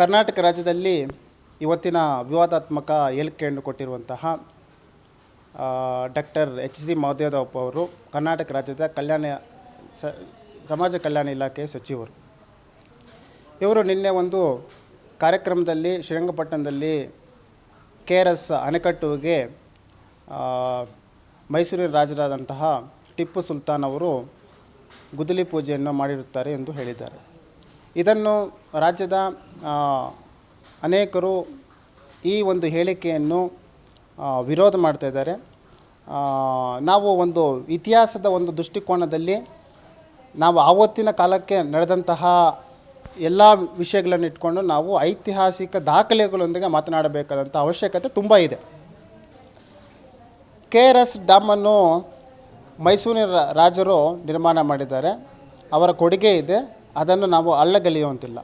ಕರ್ನಾಟಕ ರಾಜ್ಯದಲ್ಲಿ ಇವತ್ತಿನ ವಿವಾದಾತ್ಮಕ ಹೇಳಿಕೆಯನ್ನು ಕೊಟ್ಟಿರುವಂತಹ ಡಾಕ್ಟರ್ ಎಚ್ ಸಿ ಮಹದೇವಪ್ಪ ಅವರು, ಕರ್ನಾಟಕ ರಾಜ್ಯದ ಕಲ್ಯಾಣ ಸಮಾಜ ಕಲ್ಯಾಣ ಇಲಾಖೆ ಸಚಿವರು. ಇವರು ನಿನ್ನೆ ಒಂದು ಕಾರ್ಯಕ್ರಮದಲ್ಲಿ ಶ್ರೀರಂಗಪಟ್ಟಣದಲ್ಲಿ ಕೆ ಆರ್ ಎಸ್ ಅಣೆಕಟ್ಟುವಿಗೆ ಮೈಸೂರಿನ ರಾಜರಾದಂತಹ ಟಿಪ್ಪು ಸುಲ್ತಾನ್ ಅವರು ಗುದ್ದಲಿ ಪೂಜೆಯನ್ನು ಮಾಡಿರುತ್ತಾರೆ ಎಂದು ಹೇಳಿದ್ದಾರೆ. ಇದನ್ನು ರಾಜ್ಯದ ಅನೇಕರು ಈ ಒಂದು ಹೇಳಿಕೆಯನ್ನು ವಿರೋಧ ಮಾಡ್ತಾ ಇದ್ದಾರೆ. ನಾವು ಒಂದು ಇತಿಹಾಸದ ಒಂದು ದೃಷ್ಟಿಕೋನದಲ್ಲಿ ನಾವು ಆವತ್ತಿನ ಕಾಲಕ್ಕೆ ನಡೆದಂತಹ ಎಲ್ಲ ವಿಷಯಗಳನ್ನು ಇಟ್ಕೊಂಡು ನಾವು ಐತಿಹಾಸಿಕ ದಾಖಲೆಗಳೊಂದಿಗೆ ಮಾತನಾಡಬೇಕಾದಂಥ ಅವಶ್ಯಕತೆ ತುಂಬ ಇದೆ. ಕೆ ಆರ್ ಎಸ್ ಡ್ಯಾಮನ್ನು ಮೈಸೂರಿನ ರಾಜರು ನಿರ್ಮಾಣ ಮಾಡಿದ್ದಾರೆ. ಅವರ ಕೊಡುಗೆ ಇದೆ. ಅದನ್ನು ನಾವು ಅಲ್ಲಗಲಿಯುವಂತಿಲ್ಲ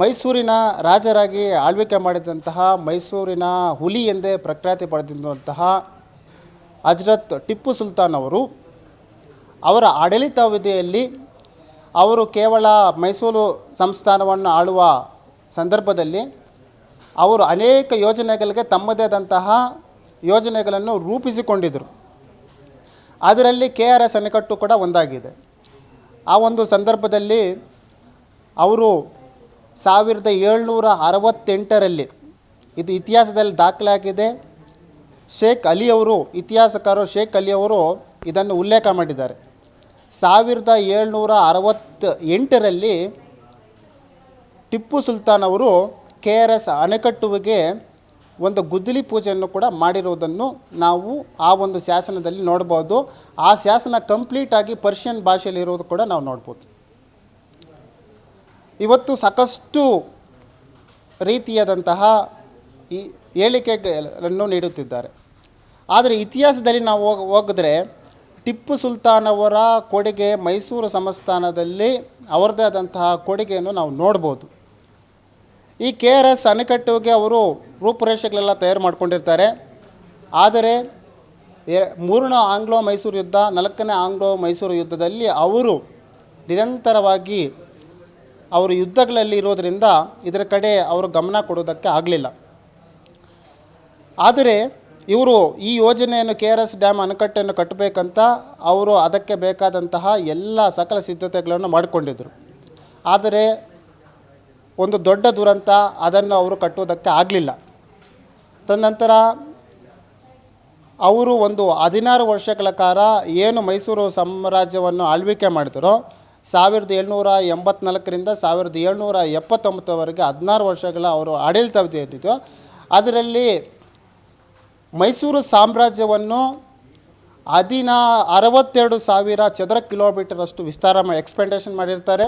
ಮೈಸೂರಿನ ರಾಜರಾಗಿ ಆಳ್ವಿಕೆ ಮಾಡಿದಂತಹ ಮೈಸೂರಿನ ಹುಲಿ ಎಂದೇ ಪ್ರಖ್ಯಾತಿ ಪಡೆದಿರುವಂತಹ ಹಜ್ರತ್ ಟಿಪ್ಪು ಸುಲ್ತಾನ್ ಅವರು, ಅವರ ಆಡಳಿತಾವಧಿಯಲ್ಲಿ ಅವರು ಕೇವಲ ಮೈಸೂರು ಸಂಸ್ಥಾನವನ್ನು ಆಳುವ ಸಂದರ್ಭದಲ್ಲಿ ಅವರು ಅನೇಕ ಯೋಜನೆಗಳಿಗೆ ತಮ್ಮದೇ ಆದಂತಹ ಯೋಜನೆಗಳನ್ನು ರೂಪಿಸಿಕೊಂಡಿದ್ದರು. ಅದರಲ್ಲಿ ಕೆ ಆರ್ ಎಸ್ ಅಣೆಕಟ್ಟು ಕೂಡ ಒಂದಾಗಿದೆ. ಆ ಒಂದು ಸಂದರ್ಭದಲ್ಲಿ ಅವರು ಸಾವಿರದ ಏಳ್ನೂರ ಅರವತ್ತೆಂಟರಲ್ಲಿ ಇದು ಇತಿಹಾಸದಲ್ಲಿ ದಾಖಲಾಗಿದೆ ಶೇಖ್ ಅಲಿ ಅವರು, ಇತಿಹಾಸಕಾರರು ಶೇಖ್ ಅಲಿ ಅವರು ಇದನ್ನು ಉಲ್ಲೇಖ ಮಾಡಿದ್ದಾರೆ. ಸಾವಿರದ ಏಳ್ನೂರ ಅರವತ್ತ ಎಂಟರಲ್ಲಿ ಟಿಪ್ಪು ಸುಲ್ತಾನ್ ಅವರು ಕೆ ಆರ್ ಎಸ್ ಅಣೆಕಟ್ಟುವಿಗೆ ಒಂದು ಗುದ್ದಲಿ ಪೂಜೆಯನ್ನು ಕೂಡ ಮಾಡಿರುವುದನ್ನು ನಾವು ಆ ಒಂದು ಶಾಸನದಲ್ಲಿ ನೋಡ್ಬೋದು. ಆ ಶಾಸನ ಕಂಪ್ಲೀಟಾಗಿ ಪರ್ಷಿಯನ್ ಭಾಷೆಯಲ್ಲಿ ಇರೋದು ಕೂಡ ನಾವು ನೋಡ್ಬೋದು. ಇವತ್ತು ಸಾಕಷ್ಟು ರೀತಿಯಾದಂತಹ ಈ ಹೇಳಿಕೆಗಳನ್ನು ನೀಡುತ್ತಿದ್ದಾರೆ. ಆದರೆ ಇತಿಹಾಸದಲ್ಲಿ ನಾವು ಹೋಗ, ಹೋಗಿದ್ರೆ ಟಿಪ್ಪು ಸುಲ್ತಾನ್ ಅವರ ಕೊಡುಗೆ ಮೈಸೂರು ಸಂಸ್ಥಾನದಲ್ಲಿ ಅವರದೇ ಆದಂತಹ ಕೊಡುಗೆಯನ್ನು ನಾವು ನೋಡ್ಬೋದು. ಈ ಕೆ ಆರ್ ಎಸ್ ಅಣೆಕಟ್ಟುಗೆ ಅವರು ರೂಪುರೇಷೆಗಳೆಲ್ಲ ತಯಾರು ಮಾಡ್ಕೊಂಡಿರ್ತಾರೆ. ಆದರೆ ಮೂರನೇ ಆಂಗ್ಲೋ ಮೈಸೂರು ಯುದ್ಧ, ನಾಲ್ಕನೇ ಆಂಗ್ಲೋ ಮೈಸೂರು ಯುದ್ಧದಲ್ಲಿ ಅವರು ನಿರಂತರವಾಗಿ ಅವರು ಯುದ್ಧಗಳಲ್ಲಿ ಇರೋದರಿಂದ ಇದರ ಕಡೆ ಅವರು ಗಮನ ಕೊಡೋದಕ್ಕೆ ಆಗಲಿಲ್ಲ. ಆದರೆ, ಇವರು ಈ ಯೋಜನೆಯನ್ನು ಕೆ ಆರ್ ಎಸ್ ಡ್ಯಾಮ್ ಅಣೆಕಟ್ಟೆಯನ್ನು ಕಟ್ಟಬೇಕಂತ ಅವರು ಅದಕ್ಕೆ ಬೇಕಾದಂತಹ ಎಲ್ಲ ಸಕಲ ಸಿದ್ಧತೆಗಳನ್ನು ಮಾಡಿಕೊಂಡಿದ್ದರು. ಆದರೆ ಒಂದು ದೊಡ್ಡ ದುರಂತ ಅದನ್ನು ಅವರು ಕಟ್ಟುವುದಕ್ಕೆ ಆಗಲಿಲ್ಲ. ತದನಂತರ ಅವರು ಒಂದು ಹದಿನಾರು ವರ್ಷಗಳ ಕಾಲ ಏನು ಮೈಸೂರು ಸಾಮ್ರಾಜ್ಯವನ್ನು ಆಳ್ವಿಕೆ ಮಾಡಿದರೋ, ಸಾವಿರದ ಏಳ್ನೂರ ಎಂಬತ್ನಾಲ್ಕರಿಂದ ಸಾವಿರದ ಏಳ್ನೂರ ಎಪ್ಪತ್ತೊಂಬತ್ತವರೆಗೆ ಹದಿನಾರು ವರ್ಷಗಳ ಅವರು ಆಡಳಿತವಿದೆ ಇದ್ದಿದ್ದು, ಅದರಲ್ಲಿ ಮೈಸೂರು ಸಾಮ್ರಾಜ್ಯವನ್ನು ಹದಿನಾ, ಅರವತ್ತೆರಡು ಸಾವಿರ ಚದರ ಕಿಲೋಮೀಟರಷ್ಟು ವಿಸ್ತಾರ ಎಕ್ಸ್ಪೆಂಡೇಷನ್ ಮಾಡಿರ್ತಾರೆ.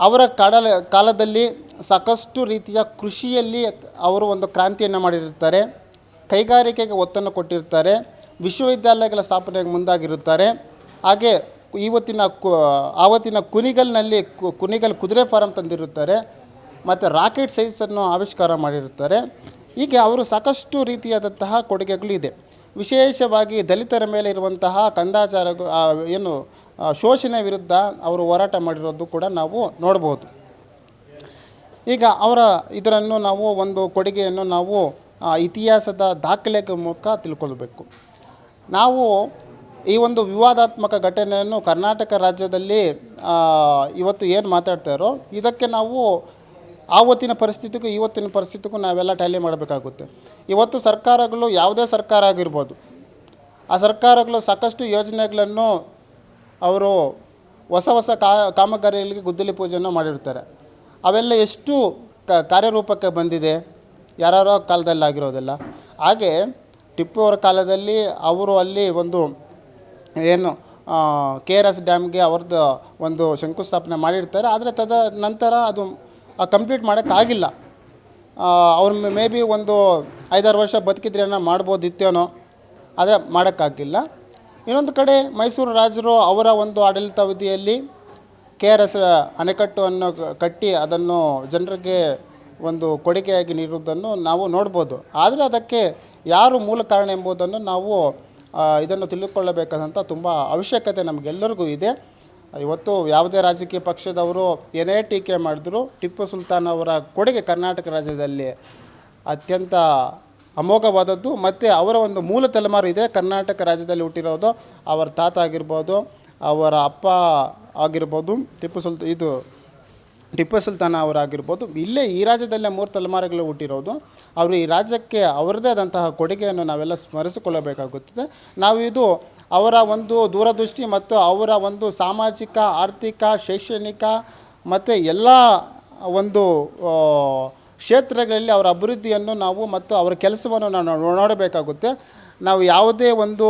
ಅವರ ಕಾಲ ಕಾಲದಲ್ಲಿ ಸಾಕಷ್ಟು ರೀತಿಯ ಕೃಷಿಯಲ್ಲಿ ಅವರು ಒಂದು ಕ್ರಾಂತಿಯನ್ನು ಮಾಡಿರುತ್ತಾರೆ. ಕೈಗಾರಿಕೆಗೆ ಒತ್ತನ್ನು ಕೊಟ್ಟಿರ್ತಾರೆ ವಿಶ್ವವಿದ್ಯಾಲಯಗಳ ಸ್ಥಾಪನೆಗೆ ಮುಂದಾಗಿರುತ್ತಾರೆ. ಹಾಗೆ ಇವತ್ತಿನ ಕು, ಆವತ್ತಿನ ಕುನಿಗಲ್ನಲ್ಲಿ ಕು- ಕುನಿಗಲ್ ಕುದುರೆ ಫಾರಂ ತಂದಿರುತ್ತಾರೆ. ಮತ್ತು ರಾಕೆಟ್ ಸೈನ್ಸನ್ನು ಆವಿಷ್ಕಾರ ಮಾಡಿರುತ್ತಾರೆ. ಹೀಗೆ ಅವರು ಸಾಕಷ್ಟು ರೀತಿಯಾದಂತಹ ಕೊಡುಗೆಗಳು ಇದೆ. ವಿಶೇಷವಾಗಿ ದಲಿತರ ಮೇಲೆ ಇರುವಂತಹ ಕಂದಾಚಾರ ಏನು ಶೋಷಣೆ ವಿರುದ್ಧ ಅವರು ಹೋರಾಟ ಮಾಡಿರೋದು ಕೂಡ ನಾವು ನೋಡ್ಬೋದು. ಈಗ ಅವರ ಇದರನ್ನು ನಾವು ಒಂದು ಕೊಡುಗೆಯನ್ನು ನಾವು ಇತಿಹಾಸದ ದಾಖಲೆಗಳ ಮೂಲಕ ತಿಳ್ಕೊಳ್ಬೇಕು. ನಾವು ಈ ಒಂದು ವಿವಾದಾತ್ಮಕ ಘಟನೆಯನ್ನು ಕರ್ನಾಟಕ ರಾಜ್ಯದಲ್ಲಿ ಇವತ್ತು ಏನು ಮಾತಾಡ್ತಾರೋ ಇದಕ್ಕೆ ನಾವು ಆವತ್ತಿನ ಪರಿಸ್ಥಿತಿಗೂ ಇವತ್ತಿನ ಪರಿಸ್ಥಿತಿಗೂ ನಾವೆಲ್ಲ ಟ್ಯಾಲಿ ಮಾಡಬೇಕಾಗುತ್ತೆ. ಇವತ್ತು ಸರ್ಕಾರಗಳು ಯಾವುದೇ ಸರ್ಕಾರ ಆಗಿರ್ಬೋದು, ಆ ಸರ್ಕಾರಗಳು ಸಾಕಷ್ಟು ಯೋಜನೆಗಳನ್ನು ಅವರು ಹೊಸ ಹೊಸ ಕಾಮಗಾರಿಗಳಿಗೆ ಗುದ್ದಲಿ ಪೂಜೆಯನ್ನು ಮಾಡಿರ್ತಾರೆ. ಅವೆಲ್ಲ ಎಷ್ಟು ಕಾರ್ಯರೂಪಕ್ಕೆ ಬಂದಿದೆ? ಯಾರ್ಯಾರೋ ಕಾಲದಲ್ಲಿ ಆಗಿರೋದಿಲ್ಲ ಹಾಗೆ ಟಿಪ್ಪು ಅವರ ಕಾಲದಲ್ಲಿ ಅವರು ಅಲ್ಲಿ ಒಂದು ಏನು ಕೆ ಆರ್ ಎಸ್ ಡ್ಯಾಮ್ಗೆ ಅವ್ರದ್ದು ಒಂದು ಶಂಕುಸ್ಥಾಪನೆ ಮಾಡಿರ್ತಾರೆ. ಆದರೆ ತದ ನಂತರ ಅದು ಕಂಪ್ಲೀಟ್ ಮಾಡೋಕ್ಕಾಗಿಲ್ಲ. ಅವ್ರು ಮೇ ಬಿ ಒಂದು ಐದಾರು ವರ್ಷ ಬದುಕಿದ್ರೇನೋ ಮಾಡ್ಬೋದಿತ್ತೇನೋ, ಆದರೆ ಮಾಡೋಕ್ಕಾಗಿಲ್ಲ. ಇನ್ನೊಂದು ಕಡೆ ಮೈಸೂರು ರಾಜರು ಅವರ ಒಂದು ಆಡಳಿತಾವಧಿಯಲ್ಲಿ ಕೆ ಆರ್ ಎಸ್ ಅಣೆಕಟ್ಟನ್ನು ಕಟ್ಟಿ ಅದನ್ನು ಜನರಿಗೆ ಒಂದು ಕೊಡುಗೆಯಾಗಿ ನೀಡುವುದನ್ನು ನಾವು ನೋಡ್ಬೋದು. ಆದರೆ ಅದಕ್ಕೆ ಯಾರು ಮೂಲ ಕಾರಣ ಎಂಬುದನ್ನು ನಾವು ಇದನ್ನು ತಿಳಿದುಕೊಳ್ಳಬೇಕಾದಂಥ ತುಂಬ ಅವಶ್ಯಕತೆ ನಮಗೆಲ್ಲರಿಗೂ ಇದೆ. ಇವತ್ತು ಯಾವುದೇ ರಾಜಕೀಯ ಪಕ್ಷದವರು ಏನೇ ಟೀಕೆ ಮಾಡಿದ್ರು ಟಿಪ್ಪು ಸುಲ್ತಾನ್ ಅವರ ಕೊಡುಗೆ ಕರ್ನಾಟಕ ರಾಜ್ಯದಲ್ಲಿ ಅತ್ಯಂತ ಅಮೋಘವಾದದ್ದು, ಮತ್ತು ಅವರ ಒಂದು ಮೂಲ ತಲೆಮಾರು ಇದೆ, ಕರ್ನಾಟಕ ರಾಜ್ಯದಲ್ಲಿ ಹುಟ್ಟಿರೋದು, ಅವರ ತಾತ ಆಗಿರ್ಬೋದು, ಅವರ ಅಪ್ಪ ಆಗಿರ್ಬೋದು, ಟಿಪ್ಪು ಸುಲ್ತ, ಇದು ಟಿಪ್ಪು ಸುಲ್ತಾನ ಅವರಾಗಿರ್ಬೋದು ಇಲ್ಲೇ ಈ ರಾಜ್ಯದಲ್ಲೇ ಮೂರು ತಲೆಮಾರುಗಳು ಹುಟ್ಟಿರೋದು. ಅವರು ಈ ರಾಜ್ಯಕ್ಕೆ ಅವರದೇ ಆದಂತಹ ಕೊಡುಗೆಯನ್ನು ನಾವೆಲ್ಲ ಸ್ಮರಿಸಿಕೊಳ್ಳಬೇಕಾಗುತ್ತದೆ. ನಾವು ಇದು ಅವರ ಒಂದು ದೂರದೃಷ್ಟಿ ಮತ್ತು ಅವರ ಒಂದು ಸಾಮಾಜಿಕ, ಆರ್ಥಿಕ, ಶೈಕ್ಷಣಿಕ, ಮತ್ತು ಎಲ್ಲ ಒಂದು ಕ್ಷೇತ್ರಗಳಲ್ಲಿ ಅವರ ಅಭಿವೃದ್ಧಿಯನ್ನು ನಾವು ಮತ್ತು ಅವರ ಕೆಲಸವನ್ನು ನಾವು ನೋಡಬೇಕಾಗುತ್ತೆ. ನಾವು ಯಾವುದೇ ಒಂದು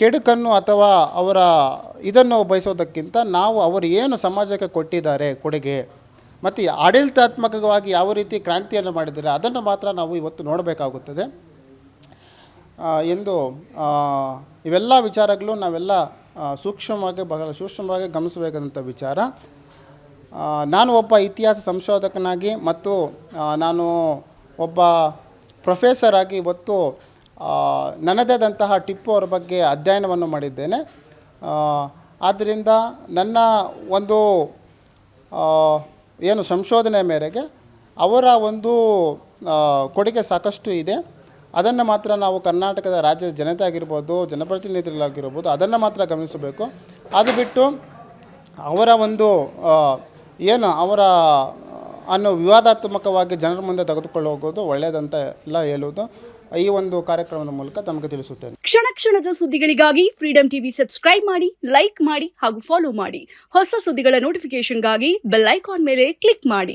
ಕೆಡುಕನ್ನು ಅಥವಾ ಅವರ ಇದನ್ನು ಬಯಸೋದಕ್ಕಿಂತ ನಾವು ಅವರು ಏನು ಸಮಾಜಕ್ಕೆ ಕೊಟ್ಟಿದ್ದಾರೆ ಕೊಡುಗೆ ಮತ್ತು ಆಡಳಿತಾತ್ಮಕವಾಗಿ ಯಾವ ರೀತಿ ಕ್ರಾಂತಿಯನ್ನು ಮಾಡಿದ್ದಾರೆ ಅದನ್ನು ಮಾತ್ರ ನಾವು ಇವತ್ತು ನೋಡಬೇಕಾಗುತ್ತದೆ. ಎಂದು ಇವೆಲ್ಲ ವಿಚಾರಗಳು ನಾವೆಲ್ಲ ಸೂಕ್ಷ್ಮವಾಗಿ ಬಹಳ ಸೂಕ್ಷ್ಮವಾಗಿ ಗಮನಿಸಬೇಕಾದಂಥ ವಿಚಾರ. ನಾನು ಒಬ್ಬ ಇತಿಹಾಸ ಸಂಶೋಧಕನಾಗಿ ಮತ್ತು ನಾನು ಒಬ್ಬ ಪ್ರೊಫೆಸರ್ ಆಗಿ ಇವತ್ತು ನನ್ನದೇದಂತಹ ನನ್ನದೇ ಟಿಪ್ಪು ಅವರ ಬಗ್ಗೆ ಅಧ್ಯಯನವನ್ನು ಮಾಡಿದ್ದೇನೆ. ಆದ್ದರಿಂದ ನನ್ನ ಒಂದು ಏನು ಸಂಶೋಧನೆ ಮೇರೆಗೆ ಅವರ ಒಂದು ಕೊಡುಗೆ ಸಾಕಷ್ಟು ಇದೆ. ಅದನ್ನು ಮಾತ್ರ ನಾವು ಕರ್ನಾಟಕದ ರಾಜ್ಯದ ಜನತೆ ಆಗಿರ್ಬೋದು, ಜನಪ್ರತಿನಿಧಿಗಳಾಗಿರ್ಬೋದು ಅದನ್ನು ಮಾತ್ರ ಗಮನಿಸಬೇಕು. ಅದು ಬಿಟ್ಟು ಅವರ ಒಂದು ಏನು ಅವರ, ಅನ್ನೋ ವಿವಾದಾತ್ಮಕವಾಗಿ ಜನರ ಮುಂದೆ ತೆಗೆದುಕೊಂಡು ಹೋಗೋದು ಒಳ್ಳೆಯದಂತ ಎಲ್ಲ ಹೇಳುವುದು ಈ ಒಂದು ಕಾರ್ಯಕ್ರಮದ ಮೂಲಕ ತಮಗೆ ತಿಳಿಸುತ್ತೇನೆ. ಕ್ಷಣ ಕ್ಷಣದ ಸುದ್ದಿಗಳಿಗಾಗಿ ಫ್ರೀಡಂ ಟಿವಿ ಸಬ್ಸ್ಕ್ರೈಬ್ ಮಾಡಿ ಲೈಕ್ ಮಾಡಿ ಹಾಗೂ ಫಾಲೋ ಮಾಡಿ. ಹೊಸ ಸುದ್ದಿಗಳ ನೋಟಿಫಿಕೇಶನ್ಗಾಗಿ ಬೆಲ್ ಐಕಾನ್ ಮೇಲೆ ಕ್ಲಿಕ್ ಮಾಡಿ.